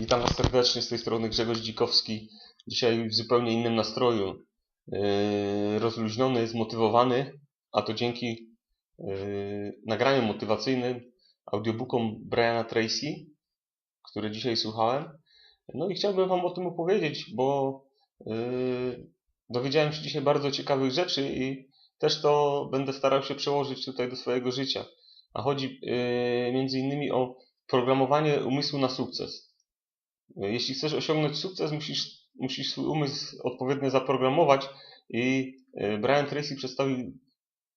Witam Was serdecznie z tej strony Grzegorz Dzikowski. Dzisiaj w zupełnie innym nastroju. Yy, rozluźniony, zmotywowany, a to dzięki yy, nagraniom motywacyjnym, audiobookom Briana Tracy, które dzisiaj słuchałem. No i chciałbym Wam o tym opowiedzieć, bo yy, dowiedziałem się dzisiaj bardzo ciekawych rzeczy i też to będę starał się przełożyć tutaj do swojego życia. A chodzi między innymi o programowanie umysłu na sukces. Jeśli chcesz osiągnąć sukces, musisz, musisz swój umysł odpowiednio zaprogramować i y, Brian Tracy przedstawił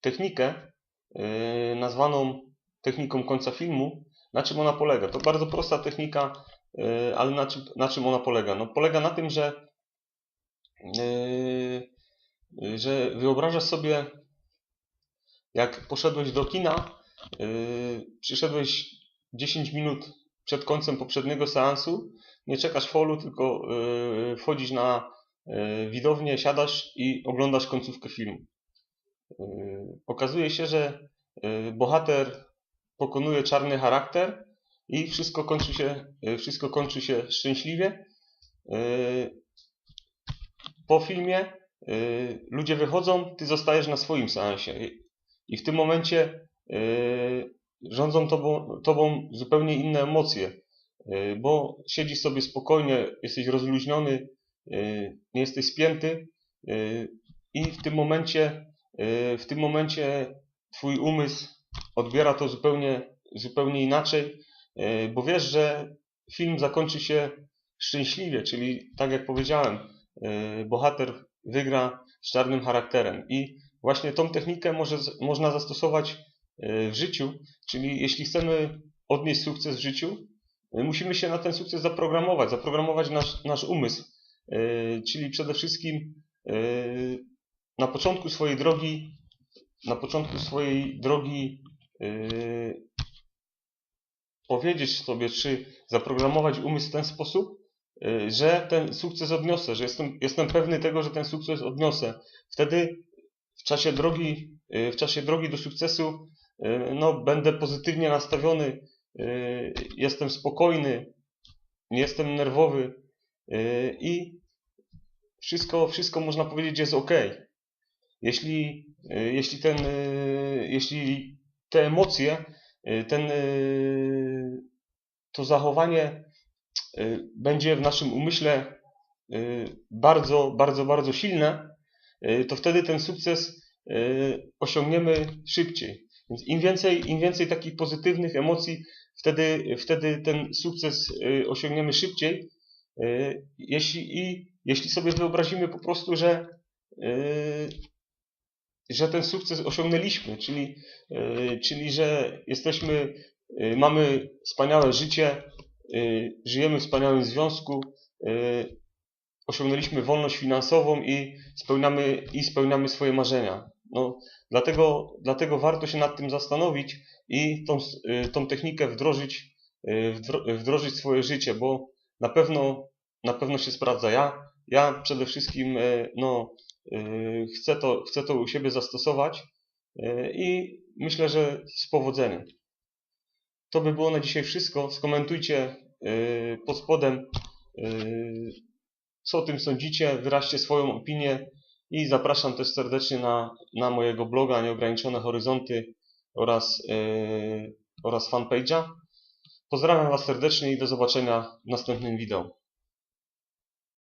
technikę y, nazwaną techniką końca filmu. Na czym ona polega? To bardzo prosta technika, y, ale na czym, na czym ona polega? No, polega na tym, że, że wyobrażasz sobie, jak poszedłeś do kina, przyszedłeś 10 minut przed końcem poprzedniego seansu, nie czekasz folu, tylko yy, wchodzisz na yy, widownię, siadasz i oglądasz końcówkę filmu. Yy, okazuje się, że bohater pokonuje czarny charakter i wszystko kończy się, wszystko kończy się szczęśliwie. Po filmie ludzie wychodzą, ty zostajesz na swoim seansie i w tym momencie rządzą tobą, tobą zupełnie inne emocje, y, bo siedzisz sobie spokojnie, jesteś rozluźniony, y, nie jesteś spięty y, i w tym momencie, w tym momencie twój umysł odbiera to zupełnie, zupełnie inaczej, bo wiesz, że film zakończy się szczęśliwie, czyli tak jak powiedziałem, bohater wygra z czarnym charakterem. I właśnie tą technikę może, można zastosować w życiu, czyli jeśli chcemy odnieść sukces w życiu, musimy się na ten sukces zaprogramować, zaprogramować nasz, nasz umysł, czyli przede wszystkim na początku swojej drogi, na początku swojej drogi powiedzieć sobie, czy zaprogramować umysł w ten sposób, że ten sukces odniosę, że jestem, jestem pewny tego, że ten sukces odniosę. Wtedy w czasie drogi, w czasie drogi do sukcesu no, będę pozytywnie nastawiony, y, jestem spokojny, nie jestem nerwowy y, i wszystko, wszystko można powiedzieć jest ok. Jeśli, jeśli, ten, jeśli te emocje, ten, to zachowanie będzie w naszym umyśle bardzo, bardzo, bardzo silne, to wtedy ten sukces osiągniemy szybciej. Więc im więcej, im więcej takich pozytywnych emocji, wtedy, wtedy ten sukces y, osiągniemy szybciej. Y, jeśli, I jeśli sobie wyobrazimy po prostu, że, y, że ten sukces osiągnęliśmy, czyli, czyli że jesteśmy, mamy wspaniałe życie, żyjemy w wspaniałym związku, osiągnęliśmy wolność finansową i spełniamy, i spełniamy swoje marzenia. No, dlatego, dlatego warto się nad tym zastanowić i tą, y, tą technikę wdrożyć, y, wdrożyć swoje życie, bo na pewno, na pewno się sprawdza. Ja, ja przede wszystkim y, no, chcę, to, chcę to u siebie zastosować i myślę, że z powodzeniem. To by było na dzisiaj wszystko. Skomentujcie pod spodem, co o tym sądzicie, wyraźcie swoją opinię. I zapraszam też serdecznie na, na mojego bloga Nieograniczone Horyzonty oraz, yy, oraz fanpage'a. Pozdrawiam Was serdecznie i do zobaczenia w następnym wideo.